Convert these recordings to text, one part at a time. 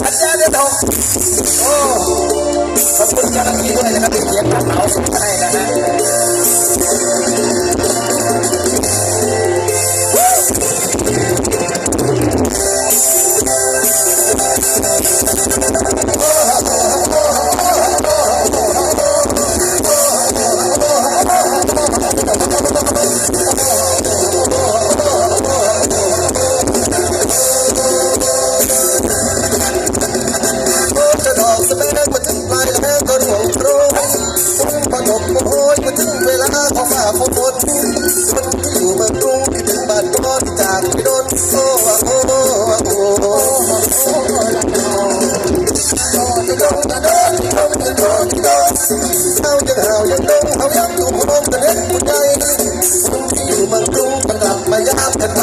พันยาเดือนหกโอ้ขอบคุณเจ้าหน้าที่ด้วยนะครับที่เขียนรับเหมาส่งมาให้นะฮะ เอาจะเอายังโดนเอายังอยู่พร้อมกันเด็กผู้ใจคนที่อยู่มังกรุงมันกลับมายามกัน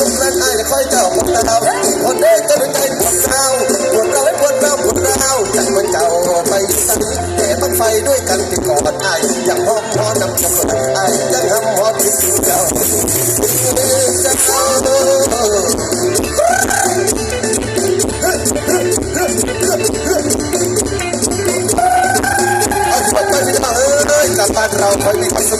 สมรักไอ้ค่อยเจ้าพวกเราคนเด็กก็ด้วยใจปวดร้าปวดเราให้ปวดเราปวดร้าวใจมันเจ้าไปสั่งแต่มันไฟด้วยกันที่ก่อนไอ้ยังหอมหอนำกำลังไอ้ยังหำหอมที่เจ้าจะเอาเอาไปไปพี่น้เอ้ยกลับบ้านเราคอยมีความสุข